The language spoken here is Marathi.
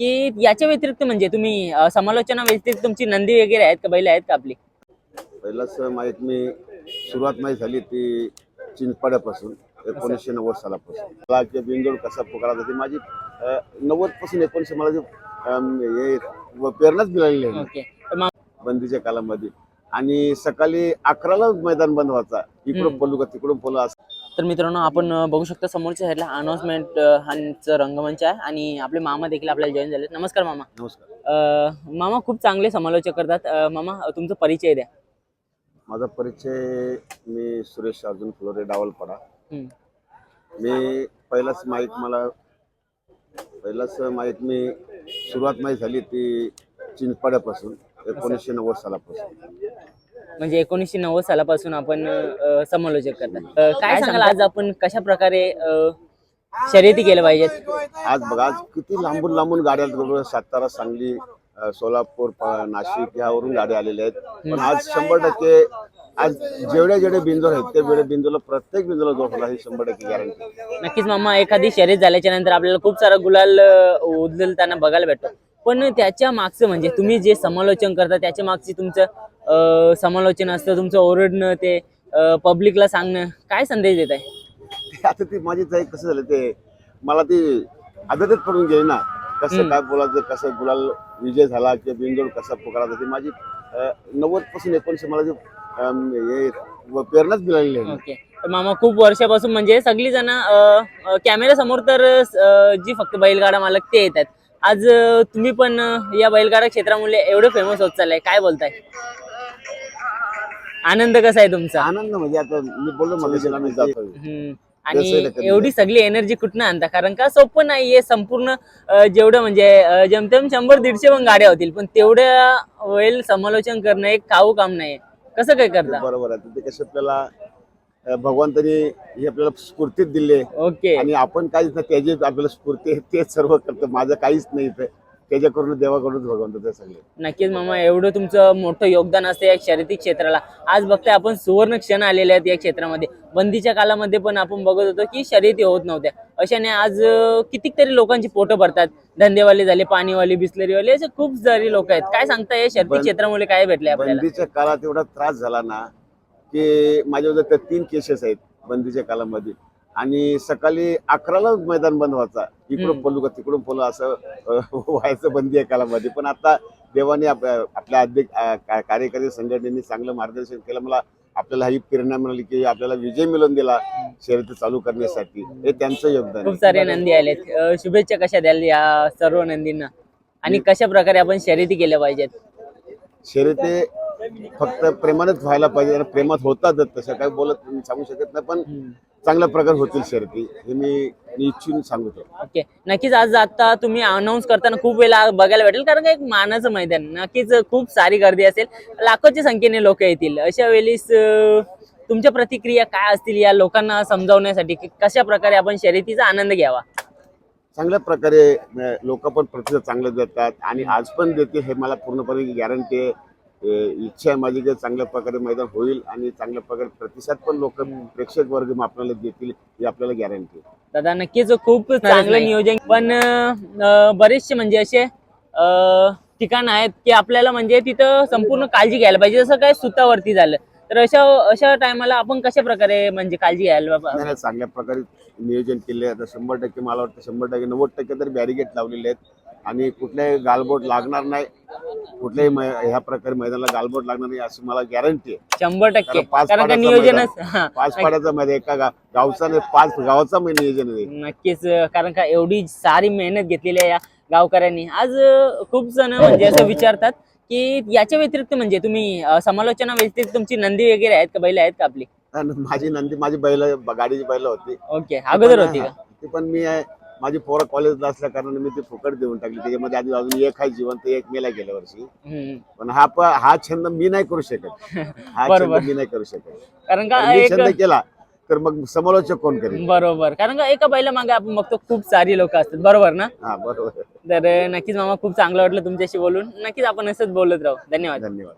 की याच्या व्यतिरिक्त म्हणजे तुम्ही अं, समालोचना व्यतिरिक्त तुमची नंदी वगैरे आहेत का बैल आहेत का आपली? पहिलाच माहीत मी सुरुवात माहीत झाली ती चिंचपाड्यापासून एकोणीसशे नव्वद सालापासून. मला बिंदोड कसा पुकारात होती माझी नव्वदपासून एकोणीसशे मला जी हे व प्रेरणाच मिळालेली आहे. ओके. तर मग बंदीच्या कालामध्ये. आणि सकाळी अकराला मैदान बंद व्हायचा. इकडून. पलू का तिकडून पलू असं. तर मित्रांनो आपण बघू शकता समोरच्या साईडला अनाउन्समेंट हांचं रंगमंच आहे आणि आपले मामा देखील आपल्याला जॉईन झाले नमस्कार मामा. नमस्कार. मामा खूप चांगले समालोचक करतात. मामा तुमचा परिचय द्या. माझा परिचय मी सुरेश अर्जुन फुलोरे डावलपाडा. मी पहिलाच माहीत मला पहिलाच माहीत मी सुरुवात माहीत झाली ती चिंचपाड्यापासून एकोणीसशे नव्वद सालापासून. म्हणजे एकोणीसशे नव्वद सालापासून आपण समालोचक करतात. काय सांगाल आज आपण कशा प्रकारे शर्यती केल्या पाहिजेत? आज बघा आज किती लांबून लांबून गाड्या सातारा सांगली सोलापूर नाशिक यावरून गाड्या आलेल्या आहेत. पण आज शंभर टक्के आज जेवढे जेवढे बिंदू आहेत ते वेळे बिंदूला प्रत्येक बिंदूला जोड होणार ही शंभर टक्के गॅरंटी नक्कीच मामा एखादी शर्यत झाल्याच्यानंतर आपल्याला खूप सारा गुलाल अं, उधळताना बघायला भेटतो. पण त्याच्या मागचं म्हणजे तुम्ही जे समालोचन करता त्याच्या मागची तुमचं समालोचन असतं तुमचं ओरडणं ते पब्लिकला सांगणं काय संदेश देत आहे आता ती माझी ताई कसं झालं ते मला ती आदतच पडून गेली ना. कसं. काय बोलायचं कसं गुलाल विजय झाला किंवा बिंदोड कसा पुकारायचा ती माझी नव्वदपासून एकोणीसशे मला प्रेरणाच मिळालेली आहे. ओके. तर मामा खूप वर्षापासून म्हणजे सगळी जण कॅमेरा समोर तर अं, जी फक्त बैलगाडा मालक ते येतात. आज अं, तुम्ही पण अं, या बैलगाडा क्षेत्रामुळे एवढे फेमस होत चाललाय. काय बोलताय? आनंद कसा आहे तुमचा? आनंद म्हणजे आता मी बोललो मला मी जातो हम्म. जसं आणि आहे एवढी सगळी एनर्जी कुठनं आणता? कारण का सोपं नाहीये संपूर्ण अं, जेवढं म्हणजे अं, जमतेम शंभर दीडशे पण गाड्या होतील पण तेवढ्या वेळ समालोचन करणं एक खाऊ काम नाही कसं काय करता? बरोबर आहे. ते कसं आपल्याला अं, भगवंतानी ही आपल्याला स्फूर्तीत दिली. आहे ओके. आणि आपण काहीच नाही त्याची आपल्याला स्फूर्ती आहे, तेच सर्व करतो. माझं काहीच नाही इथं. त्याच्याकडून देवाकडूनच भगवंताचं सगळे. नक्कीच मामा एवढं तुमचं मोठं योगदान असतं या शर्यती क्षेत्राला. आज बघताय आपण सुवर्ण क्षण आलेले आहेत या क्षेत्रामध्ये. बंदीच्या कालामध्ये पण आपण बघत होतो की शर्यती होत नव्हत्या. अशाने आज अं, कितीतरी लोकांची पोटं भरतात. धंदेवाले झाले पाणीवाले बिस्लरीवाले असे खूप सारे लोक आहेत. काय सांगता या शर्यती क्षेत्रामुळे काय भेटले बंदीच्या काळात एवढा त्रास झाला ना की त्या तीन केसेस आहेत बंदीच्या काळामध्ये आणि सकाळी अकराला मैदान बंद व्हायचा. इकडून. पलू का तिकडून पलू असं व्हायचं बंदी या काळामध्ये पण आता देवाने आप- आपल्या अध्यक्ष कार्यकारी संघटनेने चांगलं मार्गदर्शन केलं. मला आपल्याला ही प्रेरणा मिळाली की आपल्याला विजय मिळवून दिला शर्यती चालू करण्यासाठी. हे त्यांचं योगदान खूप आहे. सारे नंदी आलेत. शुभेच्छा कशा द्याल या सर्व नंदींना? आणि कशा प्रकारे आपण शर्यती केल्या पाहिजेत? शर्यती फक्त प्रेमानेच व्हायला पाहिजे आणि प्रेमात होतातच तसं काही बोलत सांगू शकत नाही पण चांगल्या प्रकारे होतील शर्यती हे मी इच्छून सांगतो ओके. नक्कीच आज आता तुम्ही अनाऊन्स करताना खूप वेळा बघायला भेटेल कारण का एक मानाचं मैदान नक्कीच खूप सारी गर्दी असेल. लाखोच्या संख्येने लोक येतील. अशा वेळेस तुमच्या प्रतिक्रिया काय असतील या लोकांना समजावण्यासाठी? की कशा प्रकारे आपण शर्यतीचा आनंद घ्यावा? चांगल्या प्रकारे लोक पण प्रतिसाद चांगले देतात आणि आज पण देतील हे मला पूर्णपणे गॅरंटी आहे. इच्छा आहे माझी की चांगल्या प्रकारे मैदान होईल आणि चांगल्या प्रकारे प्रतिसाद पण लोक प्रेक्षक वर्ग आपल्याला देतील ही आपल्याला गॅरंटी दादा नक्कीच खूप चांगलं नियोजन. पण बरेचसे म्हणजे असे अं, ठिकाण आहेत की आपल्याला म्हणजे तिथं संपूर्ण काळजी घ्यायला पाहिजे. जसं काय सुतावरती झालं. तर अशा अशा टायमाला आपण कशा प्रकारे म्हणजे काळजी घ्यायला चांगल्या प्रकारे नियोजन केले आता शंभर टक्के मला वाटतं शंभर टक्के नव्वद टक्के तरी बॅरिगेट लावलेले आहेत. आणि कुठल्याही गालबोट लागणार नाही. कुठल्याही मै- ह्या प्रकारे मैदानाला गालबोट लागणार नाही अशी मला गॅरंटी आहे. शंभर टक्के. कारण पाच कारण नियोजनच हा, पाच पाड्याचा मैदान एका गा- गावचा नाही पाच गावाचा मै- नियोजन आहे. नक्कीच अं, कारण का एवढी सारी मेहनत घेतलेली आहे या गावकऱ्यांनी. आज अं, खूप जण म्हणजे असं विचारतात की याच्या व्यतिरिक्त म्हणजे तुम्ही अं, समालोचना व्यतिरिक्त तुमची नंदी वगैरे आहेत का? बैल आहेत का आपली? आणि माझी नंदी माझी बैल गाडीची बैल होती. ओके अगोदर होती का? ती पण मी माझी पोरं कॉलेजला असल्या कारणाने मी ती फुकट देऊन टाकली. त्याच्यामध्ये आधी अजून एक आहे जिवंत एक मेला गेल्या वर्षी. पण हा हा छंद मी नाही करू शकत. हा बरोबर. छंद मी नाही करू शकत. कारण का मी एक छंद केला तर मग समालोचक कोण करेल? बरोबर. कारण का एका बैला मागे आपण बघतो खूप सारी लोक असतात. बरोबर ना? हा बरोबर. तर नक्कीच मामा खूप चांगलं वाटलं तुमच्याशी बोलून. नक्कीच आपण असंच बोलत राहू. धन्यवाद. धन्यवाद.